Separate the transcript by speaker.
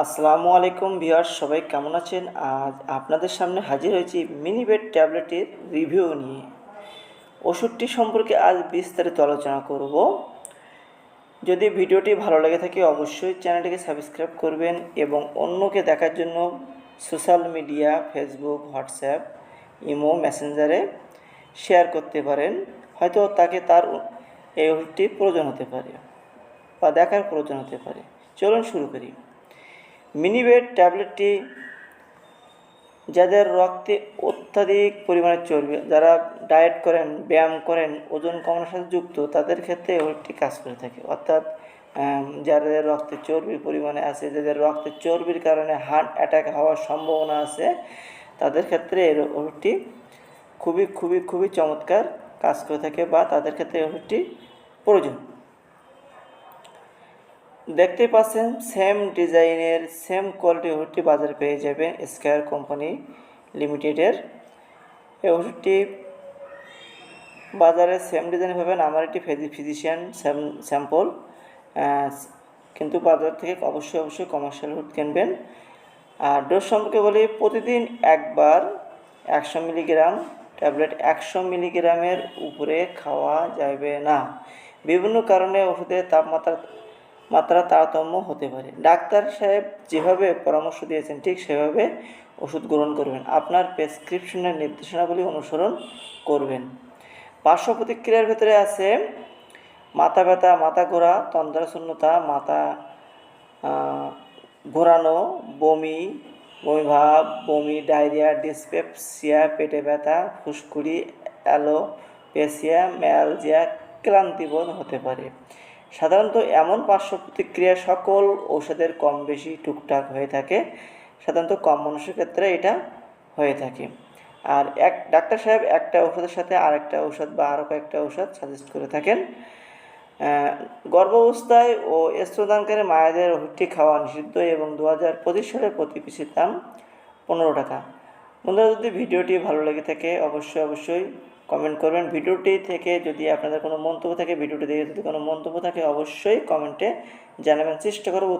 Speaker 1: আসসালামু আলাইকুম ভিউয়ার্স, সবাই কেমন আছেন? আজ আপনাদের সামনে হাজির হয়েছি মিনিবেট ট্যাবলেটের রিভিউ নিয়ে। ওষুধটি সম্পর্কে আজ বিস্তারিত আলোচনা করব। যদি ভিডিওটি ভালো লেগে থাকে, অবশ্যই চ্যানেলটিকে সাবস্ক্রাইব করবেন এবং অন্যকে দেখার জন্য social media, Facebook, WhatsApp, imo, মেসেঞ্জারে শেয়ার করতে পারেন। হয়তো তাকে তার এই ওষুধটি প্রয়োজন হতে পারে বা দেখার প্রয়োজন হতে পারে। চলুন শুরু করি। মিনিবেট ট্যাবলেটটি যাদের রক্তে অত্যাধিক পরিমাণে চর্বি, যারা ডায়েট করেন, ব্যায়াম করেন, ওজন কমানোর সাথে যুক্ত, তাদের ক্ষেত্রে ওটি কাজ করে থাকে। অর্থাৎ যাদের রক্তে চর্বির পরিমাণে আছে, যাদের রক্তে চর্বির কারণে হার্ট অ্যাটাক হওয়ার সম্ভাবনা আছে, তাদের ক্ষেত্রে এই ওষুধটি খুবই খুবই খুবই চমৎকার কাজ করে থাকে বা তাদের ক্ষেত্রে ওষুধটি প্রয়োজন। দেখতে পাচ্ছেন সেম ডিজাইনের সেম কোয়ালিটি ওষুধটি বাজারে পেয়ে যাবেন স্কয়ার কোম্পানি লিমিটেডের এই ওষুধটি বাজারে সেম ডিজাইন পাবেন আমার একটি ফিজিশিয়ান স্যাম্পল কিন্তু বাজার থেকে অবশ্যই অবশ্যই কমার্শিয়াল ওষুধ কিনবেন। আর ডোজ সম্পর্কে বলি, প্রতিদিন একবার একশো মিলিগ্রাম ট্যাবলেট একশো মিলিগ্রামের উপরে খাওয়া যাবে না। বিভিন্ন কারণে ওষুধের তাপমাত্রা মাত্রা তারতম্য হতে পারে। ডাক্তার সাহেব যেভাবে পরামর্শ দিয়েছেন, ঠিক সেভাবে ওষুধ গ্রহণ করবেন। আপনার প্রেসক্রিপশনের নির্দেশনাগুলি অনুসরণ করবেন। পার্শ্ব প্রতিক্রিয়ার ভেতরে আছে মাথা ব্যথা, মাথা ঘোরা, তন্দ্রাশূন্যতা, মাথা ঘোরানো, বমি বমি ভাব, বমি, ডায়রিয়া, ডিসপেপসিয়া, পেটে ব্যথা, ফুসকুড়ি, অ্যালোপেসিয়া, ম্যালজিয়া ক্লান্তিবোধ হতে পারে। সাধারণত এমন পার্শ্ব প্রতিক্রিয়া সকল ঔষধের কম বেশি টুকটাক হয়ে থাকে, সাধারণত কম মানুষের ক্ষেত্রে এটা হয়ে থাকে। আর এক, ডাক্তার সাহেব একটা ওষুধের সাথে আরেকটা ঔষধ বা আরও কয়েকটা ঔষধ সাজেস্ট করে থাকেন। গর্ভাবস্থায় ও স্তনদানকারী মায়েদের ওষুধটি খাওয়া নিষিদ্ধ এবং দু হাজার পঁচিশ সালের প্রতি পিসির দাম পনেরো টাকা। বন্ধুরা, যদি ভিডিওটি ভালো লেগে থাকে, অবশ্যই অবশ্যই কমেন্ট করবেন। ভিডিওটি থেকে যদি আপনাদের কোনো মন্তব্য থাকে, ভিডিওটি দেখে যদি কোনো মন্তব্য থাকে, অবশ্যই কমেন্টে জানাবেন। চেষ্টা করব